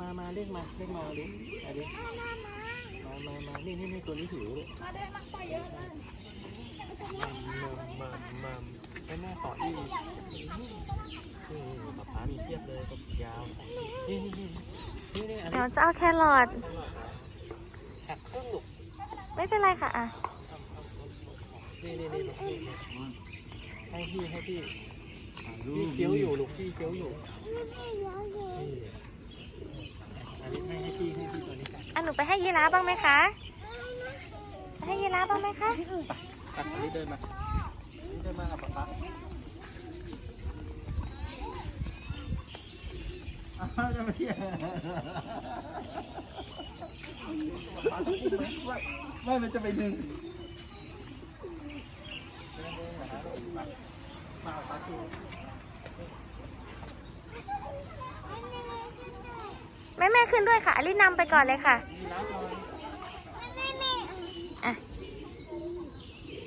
มามาเรียกมาเรียกมาดิมาดิมามามานี่นี่นี่ตัวนี้หิวเลยมาเดินมาปล่อยเยอะเลยมัมมัมัมมัมให้แม่ขออีกนี่ป๊าป๊ามีเทียบเลยกับยาวนี่นี่นี่นี่นี่อันเดี๋ยวจะเอาแครอทหักครึ่งลูกไม่เป็นไรค่ะอะนี่นี่นี่ให้พี่ให้พี่พี่เคี้ยวอยู่ลูกพี่เคี้ยวอยู่นี่อันนี้ให้ให้พี่ให้พี่ตัวนี้กัน อะหนู ไปให้ยีราฟบ้างไหมคะ ไปให้ยีราฟบ้างไหมคะอะอันนี้เดินมาเดินมากับป๊าป๊าอ้าวจะมาเที่ยไม่ มันจะไปดึงมาเอาปลาทู ม่แม่ขึ้นด้วยค่ะอลินนำไปก่อนเลยค่ะอะ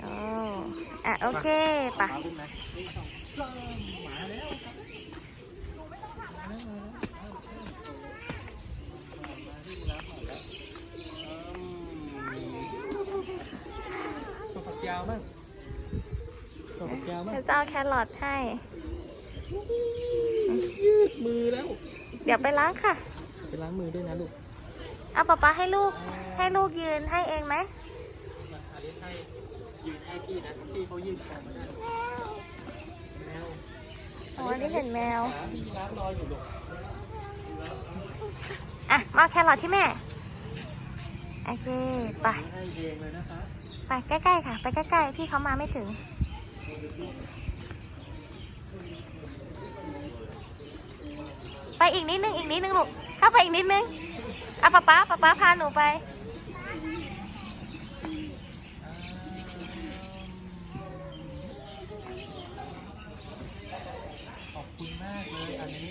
โอ้อะโอเคไปะยแล้วอืมตัวฝักยาวมากตัวฝักยาวมากเดี๋ยวจะเอาแครอทให้ ยืดมือแล้ว เดี๋ยวไปล้างค่ะ ไปล้างมือด้วยนะลูกเอาป๊าป๊าให้ลูกให้ลูกยืนให้เองไหมมาอาลิสให้ยืนให้พี่นะพี่เขายืนกันแมวโอ้อันนี้เห็นแมวหาพี่ร้านรออยู่ลูกอะมาเอาแครอทที่แม่โอเคไปให้เองเลยนะคะไปใกล้ๆค่ะ ไปใกล้ๆพี่เขามาไม่ถึงไปอีกนิดนึงอีกนิดนึงลูก เข้าไปอีกนิดนึงอะป๊าป๊าป๊าป๊าพาหนูไป ขอบคุณมากเลยอันนี้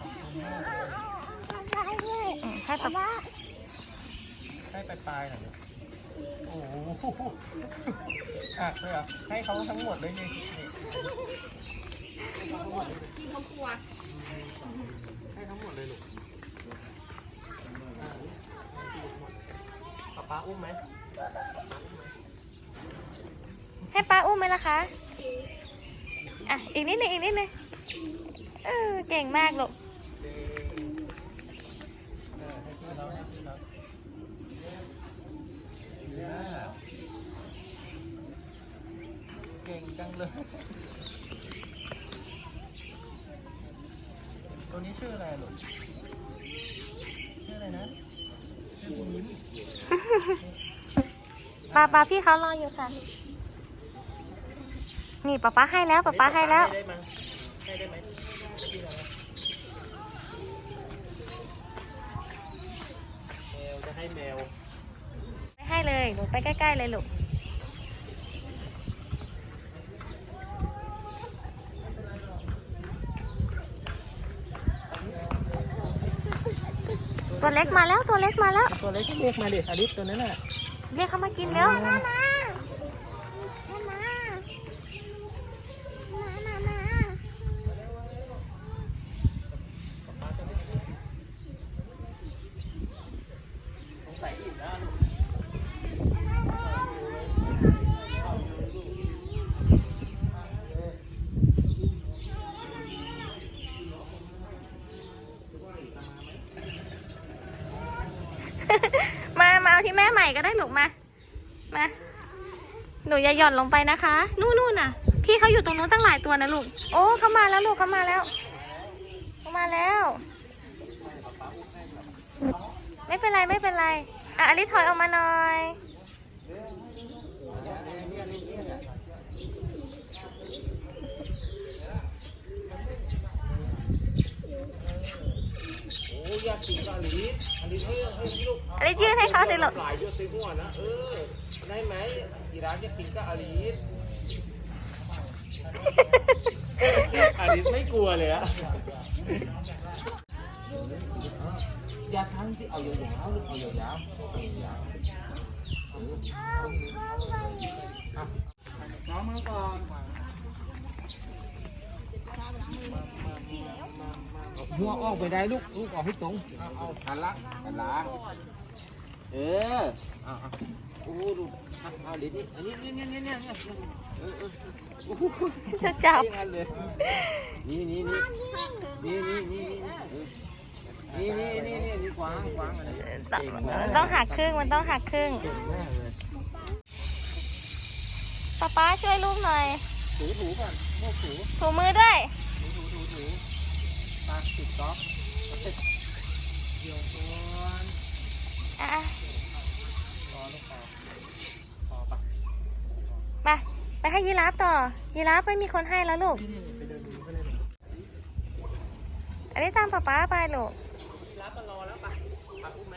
ขอบคุณมากเลยอืมให้ป๊าป๊าให้ไปปลายหน่อยลูกโอ้โหอะเลยเหรอให้เขาทั้งหมดเลยนี่นี่ให้เขาทั้งหมดเลยกินเขากลัวให้ทั้งหมดเลยลูกอะป๊าป๊า อุ้มไหมให้ป้าอุ้มไหมล่ะคะ อะ อีกนิดนึงอีกนิดนึงเออเก่งมากลูกเออให้พี่เราให้พี่เราเก่งจังเลย ตัวนี้ชื่ออะไรลูกชื่ออะไรนะชื่อบุญยิ้ม ป้าป้าพี่เขารออยู่ค่ะ นี่ป้าป้าให้แล้วป้าป้าให้แล้ว ได้มั้ยให้ได้ไหมให้พี่เราไหมแมวจะให้แมวไม่ให้เลยหนูไปใกล้ๆเลยลูก ตัวเล็กมาแล้วตัวเล็กมาแล้ว ตัวเล็กเรียกมาดิอลิสตัวนั้นน่ะเรียกเขามากินแล้ว สงสัยอิ่มแล้วลูก มา มาเอาที่ แม่ใหม่ก็ได้ลูกมา มา หนูอย่าหย่อนลงไปนะคะ นู่นนู่นน่ะ พี่เขาอยู่ตรงนู้นตั้งหลายตัวนะลูก โอ้เขามาแล้วลูกเขามาแล้วเขามาแล้ว ไม่เป็นไรไม่เป็นไร อะอลิสถอยออกมาหน่อย อ้อยากกินกับอลิสอลิสให้ให้ลูกอลิสยื่นให้เขาสิลูกหลายเยอะใส่หัวนะเออได้ไหมอีร้านจะกินกับอลิสอลิสไม่กลัวเลยอะอย่าทั้งสิเอายาวๆลูกเอายาวๆเอายาวๆเอออะน้องมาก่อนมามามามามา หัวออกไปได้ลูกลูกออกให้ตรงเอาหันละหันลังเออเอาโอ้ดูเอาเดี๋ยวนี้อันนี้นี่นี่นี่นี่นี่เออเออจะจับเลยนี่นี่นี่นี่นี่นี่นี่นี่นี่นี่นี่กวางกวางอะไรมันต้องหักครึ่งมันต้องหักครึ่งป๊าป๊าช่วยลูกหน่อย ถูถูก่อนโมกถูถูมือด้วย ถูถูถูถูตาติดก๊อกเดี๋ยวตัวอะพอลูกพอพอปะไปไปให้ยีราฟต่อ ยีราฟไม่มีคนให้แล้วลูกนี่ไปเดินดูก็เลยลูกอันนี้ตามป๊าป๊าไปลูกรับมารอแล้วปะปักอุ้มไหม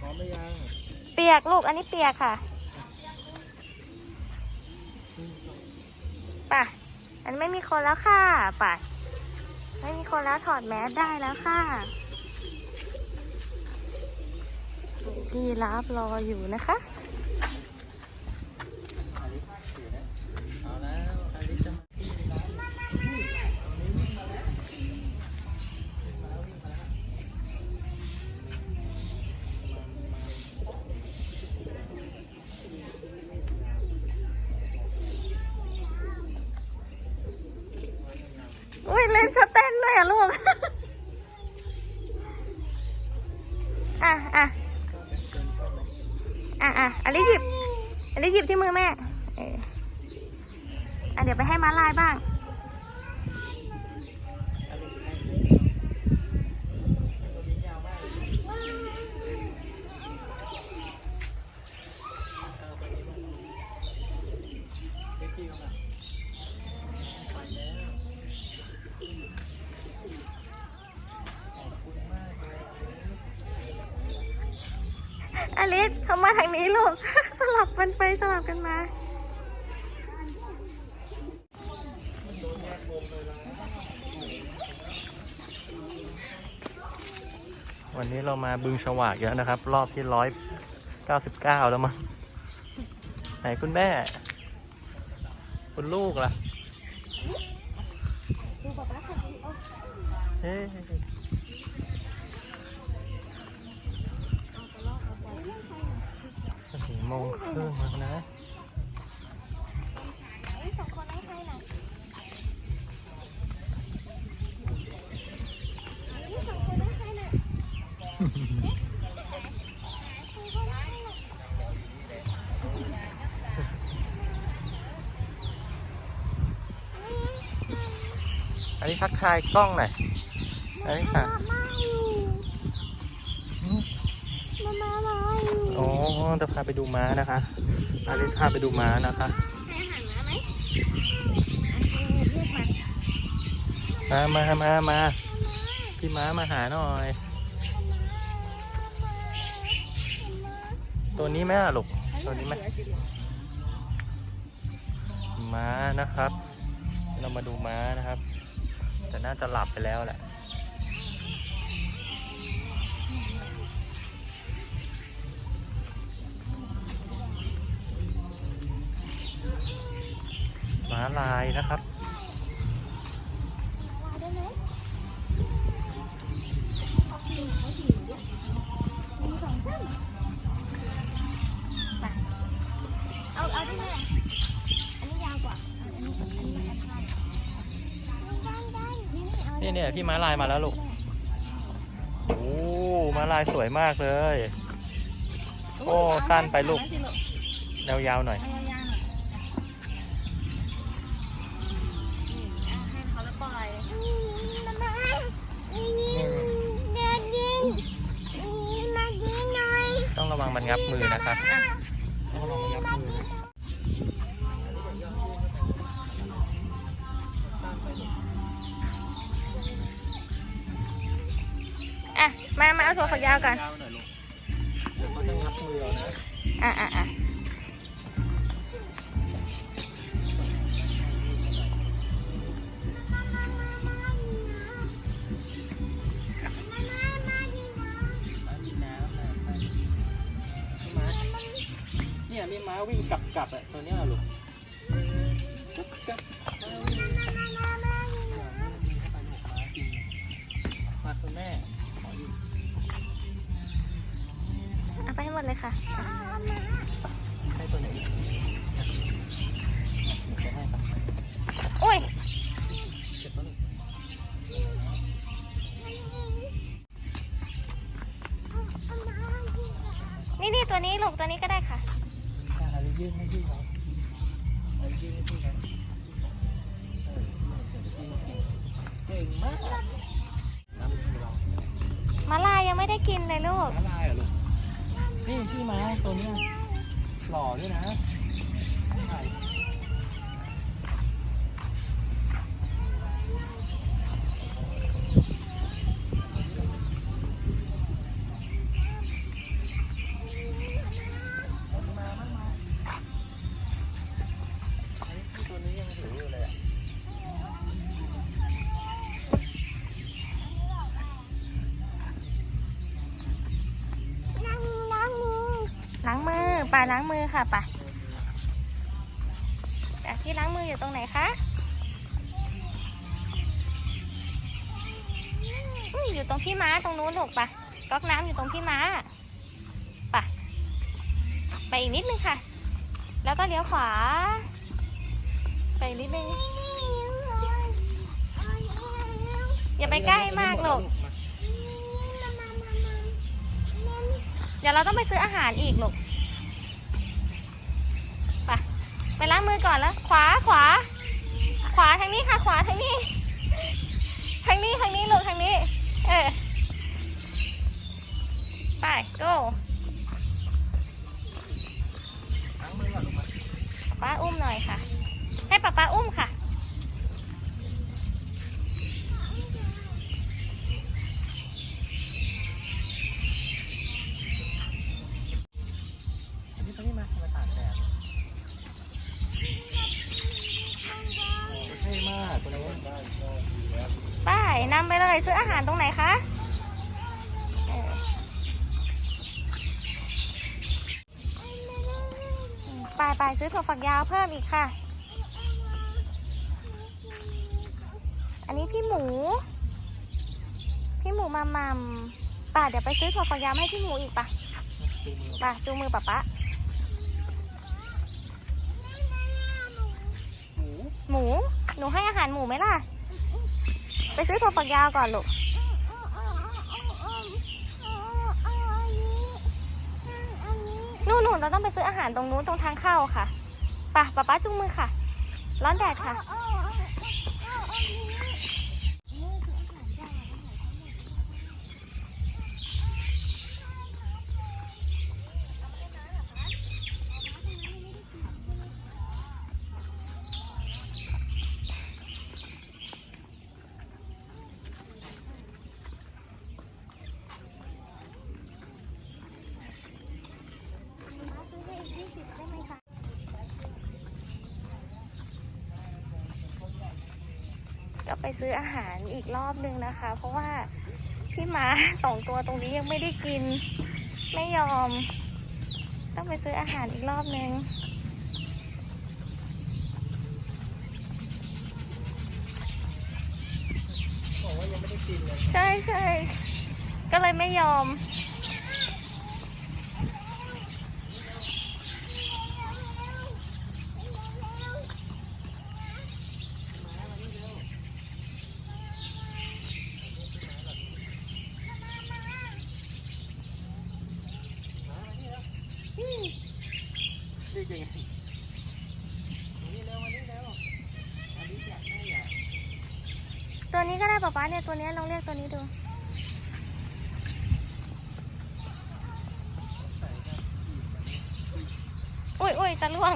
พร้อมไหมยัง เปียกลูกอันนี้เปียกค่ะป่ะอันไม่มีคนแล้วค่ะป่ะไม่มีคนแล้วถอดแมสได้แล้วค่ะพี่รับรออยู่นะคะ อุ้ยเล่นเขาเต้นด้วยอะลูก อะอะอะอะอันนี้หยิบอันนี้หยิบที่มือแม่ เอออะเดี๋ยวไปให้ม้าลายบ้าง พี่เข้ามาไปแล้วขอบคุณมากเลย อลิสเขามาทางนี้ลูก สลับกันไปสลับกันมาวันนี้เรามาบึงฉวากแล้วนะครับ รอบที่ร้อยเก้าสิบเก้าแล้วมั้งไหนคุณแม่ คุณลูกล่ะเฮ้ โมงครึ่งแล้วนะอันนี้ทักทายกล้องหน่อยอันนี้ค่ะ โอ้จะพาไปดูม้านะคะอันนี้พาไปดูม้านะคะให้อาหารม้าไหมมามามามาพี่ม้ามาหาหน่อย ตัวนี้ไหมอะลูกตัวนี้ไหมม้านะครับ เรามาดูม้านะครับ แต่น่าจะหลับไปแล้วแหละ ลายนะครับเอาเอาได้ไหมอันนี้ยาวกว่าอันนี้อันนี้มันแอปพลาดนี่นี่เนี่ยพี่ม้าลายมาแล้วลูก โอ้ม้าลายสวยมากเลย โอ้สั้นไปลูก ยาวๆหน่อย วังมันงับมือนะคะต้องระวังมันงับมือนะอะมามาเอาถั่วฝักยาวก่อนยาวหน่อยลูกเดี๋ยวเขาจะงับมือเรานะอะ ป่าล้างมือค่ะป่าแต่ที่ล้างมืออยู่ตรงไหนคะอยู่ตรงพี่ม้าตรงนู้นลูกป่ะก๊อกน้ำอยู่ตรงพี่ม้าป่ะไปอีกนิดนึงค่ะ แล้วก็เลี้ยวขวา ไปอีกนิดนึงอย่าไปใกล้มากลูกเดี๋ยวเราต้องไปซื้ออาหารอีกลูกไป ไปล้างมือก่อนแล้ว ขวาขวา ขวาทางนี้ค่ะ ขวาทางนี้ ทางนี้ทางนี้ลูกทางนี้ อืมไปไปซื้อถั่วฝักยาวเพิ่มอีกค่ะ อันนี้พี่หมู พี่หมูมามัมป่าเดี๋ยวไปซื้อถั่วฝักยาวให้พี่หมูอีกป่ะดูมือป่ะจูงมือป่ะป๊าหมูหมู หนูให้อาหารหมูไหมล่ะ ไปซื้อถั่วฝักยาวก่อนลูก นู่นนู่นเราต้องไปซื้ออาหารตรงนู้นตรงทางเข้าค่ะป่ะป๊าป๊าจุงมือค่ะ ร้อนแดดค่ะ ก็ไปซื้ออาหารอีกรอบนึงนะคะ เพราะว่าพี่หมาสองตัวตรงนี้ยังไม่ได้กิน ไม่ยอม ต้องไปซื้ออาหารอีกรอบนึงบอกว่ายังไม่ได้กินเลยใช่ใช่ก็เลยไม่ยอม นี่ยังไงมานี่เร็วมานี่เร็วอันนี้อยากได้อยาก ตัวนี้ก็ได้ป๊าป๊าเนี่ยตัวนี้ลองเรียกตัวนี้ดูใส่ครับอุ้ยอุ้ยจะล่วง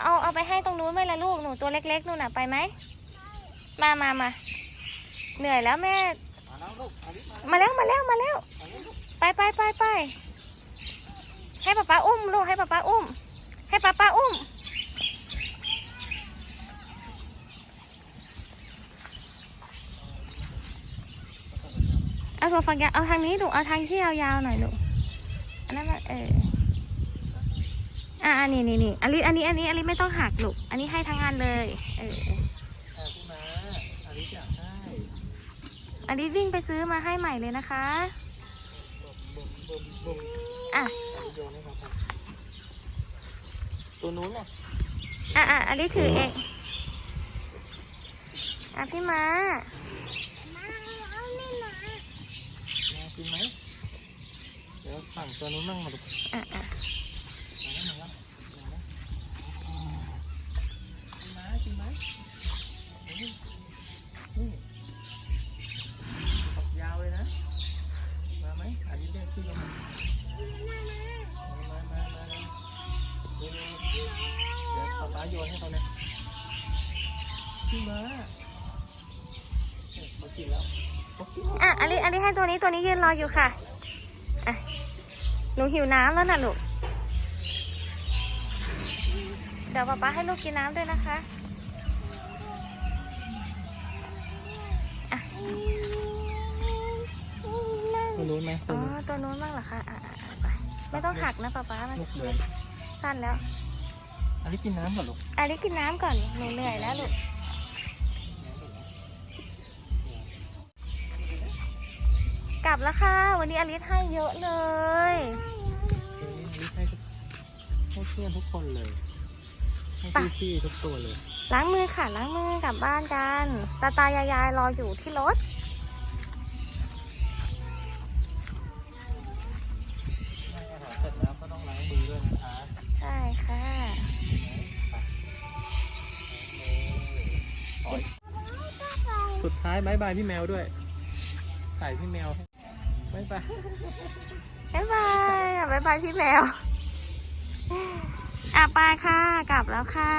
เอาเอาไปให้ตรงนู้นไหมล่ะลูกหนูตัวเล็กๆนู่นน่ะไปไหมมามามาเหนื่อยแล้วแม่ มาแล้วลูกอันนี้มามาแล้วมาแล้วมาแล้วมาแล้วลูกไปไปไปไป ให้ป๊าป๊าอุ้มลูกให้ป๊าป๊าอุ้ม ให้ป๊าป๊าอุ้ม เอาถั่วฝักยาวเอาทางนี้ลูกเอาทางที่ยาวๆหน่อยลูกอันนั้นมันเอออะอันนี้นี่นี่อันนี้อันนี้อันนี้อันนี้ไม่ต้องหักลูกอันนี้ให้ทั้งอันเลยเออมาอันนี้วิ่งไปซื้อมาให้ใหม่เลยนะคะ อะ อาริโยนให้เขาครับ ตัวนู้นน่ะ อะอะอันนี้ถือเอง อะพี่มามากินไหม เดี๋ยวสั่งตัวนู้นมั่งมาดูอะอะะอันนี้อันนี้ให้ตัวนี้ตัวนี้ยืนรออยู่ค่ะอะหนูหิวน้ำแล้วนะลูกเดี๋ยวป๊าป๊าให้ลูกกินน้ำด้วยนะคะอะตัวนู้นไหมตัอ๋วอนู้นตัวนู้นบ้างเหรอคะอะอะอะไปไม่ต้องหักนะป๊าป๊ามันลูกเดินสั้นแล้วอันนี้กินน้ำก่อนลูกอันนี้กินน้ำก่อนหนูเหนื่อยแล้วลูก บแล้วค่ะ วันนี้อลิสให้เยอะเลยเออนี่ให้ทุกให้เพื่อนทุกคนเลย ให้ไปพี่ๆทุกตัวเลย ล้างมือค่ะ ล้างมือกลับบ้านกันตาตายายายรออยู่ที่รถให้อาหารเสร็จแล้วก็ต้องล้างมือด้วยนะคะ ใช่ค่ะขออีกสุดท้ายบายบายพี่แมวด้วยถ่ายพี่แมวให้ บายบายบ๊ายบายอะบ๊ายบายพี่แมวอะไปค่ะ กลับแล้วค่ะ